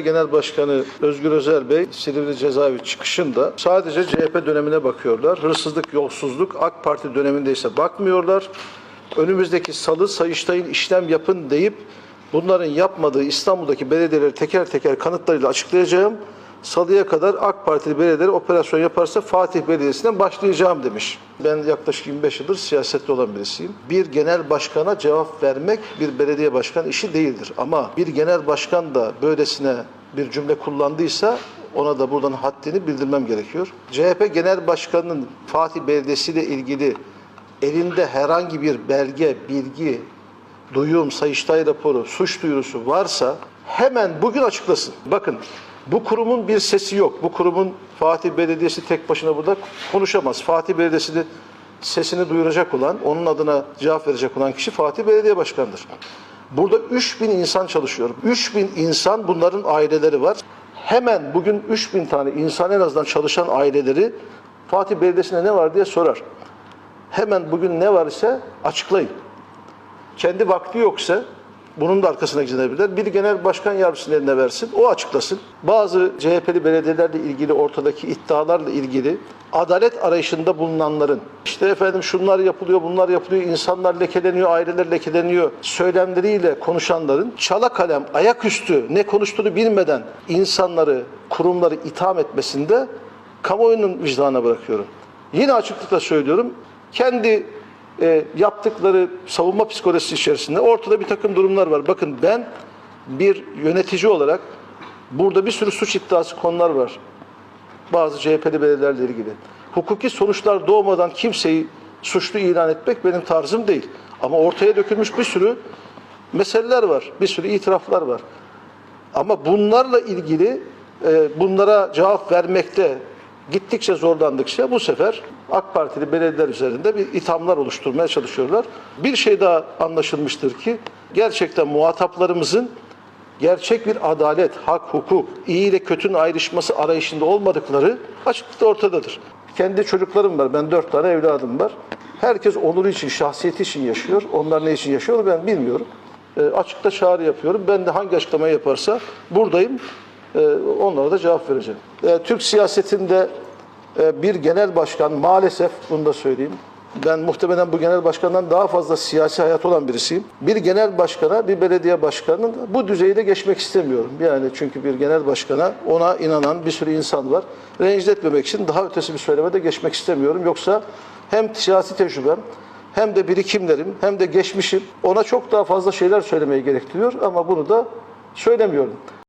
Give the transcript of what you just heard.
Genel Başkanı Özgür Özel Bey Silivri cezaevi çıkışında sadece CHP dönemine bakıyorlar. Hırsızlık, yolsuzluk AK Parti döneminde ise bakmıyorlar. Önümüzdeki salı Sayıştay'ın işlem yapın deyip bunların yapmadığı İstanbul'daki belediyeleri teker teker kanıtlarıyla açıklayacağım. Salıya kadar AK Partili belediyeler operasyon yaparsa Fatih Belediyesi'nden başlayacağım demiş. Ben yaklaşık 25 yıldır siyasette olan birisiyim. Bir genel başkana cevap vermek bir belediye başkan işi değildir. Ama bir genel başkan da böylesine bir cümle kullandıysa ona da buradan haddini bildirmem gerekiyor. CHP Genel Başkanı'nın Fatih Belediyesi ile ilgili elinde herhangi bir belge, bilgi, duyum, sayıştay raporu, suç duyurusu varsa hemen bugün açıklasın. Bakın bu kurumun bir sesi yok. Bu kurumun Fatih Belediyesi tek başına burada konuşamaz. Fatih Belediyesi'ni sesini duyuracak olan, onun adına cevap verecek olan kişi Fatih Belediye Başkanı'dır. Burada 3000 insan çalışıyor. 3000 insan bunların aileleri var. Hemen bugün 3000 tane insan en azından çalışan aileleri Fatih Belediyesi'ne ne var diye sorar. Hemen bugün ne var ise açıklayın kendi vakti yoksa bunun da arkasına gidebilirler. Bir genel başkan yardımcısının eline versin, o açıklasın. Bazı CHP'li belediyelerle ilgili ortadaki iddialarla ilgili adalet arayışında bulunanların işte efendim şunlar yapılıyor, bunlar yapılıyor, insanlar lekeleniyor, aileler lekeleniyor söylemleriyle konuşanların çala kalem, ayaküstü ne konuştuğunu bilmeden insanları, kurumları itham etmesinde kamuoyunun vicdanına bırakıyorum. Yine açıklıkla söylüyorum. Kendi e, yaptıkları savunma psikolojisi içerisinde ortada bir takım durumlar var. Bakın ben bir yönetici olarak burada bir sürü suç iddiası konular var. Bazı CHP'li belediyelerle ilgili. Hukuki sonuçlar doğmadan kimseyi suçlu ilan etmek benim tarzım değil. Ama ortaya dökülmüş bir sürü meseleler var. Bir sürü itiraflar var. Ama bunlarla ilgili e, bunlara cevap vermekte gittikçe zorlandıkça bu sefer AK Partili belediyeler üzerinde bir ithamlar oluşturmaya çalışıyorlar. Bir şey daha anlaşılmıştır ki gerçekten muhataplarımızın gerçek bir adalet, hak, hukuk, iyi ile kötünün ayrışması arayışında olmadıkları açıklıkla ortadadır. Kendi çocuklarım var. Ben dört tane evladım var. Herkes onuru için, şahsiyeti için yaşıyor. Onlar ne için yaşıyor ben bilmiyorum. E, açıkta çağrı yapıyorum. Ben de hangi açıklamayı yaparsa buradayım. E, onlara da cevap vereceğim. E, Türk siyasetinde e, bir genel başkan maalesef bunu da söyleyeyim. Ben muhtemelen bu genel başkandan daha fazla siyasi hayat olan birisiyim. Bir genel başkana, bir belediye başkanının bu düzeyde geçmek istemiyorum. Yani çünkü bir genel başkana ona inanan bir sürü insan var. Rencide etmemek için daha ötesi bir söylemede geçmek istemiyorum. Yoksa hem siyasi tecrübem hem de birikimlerim hem de geçmişim ona çok daha fazla şeyler söylemeyi gerektiriyor ama bunu da söylemiyorum.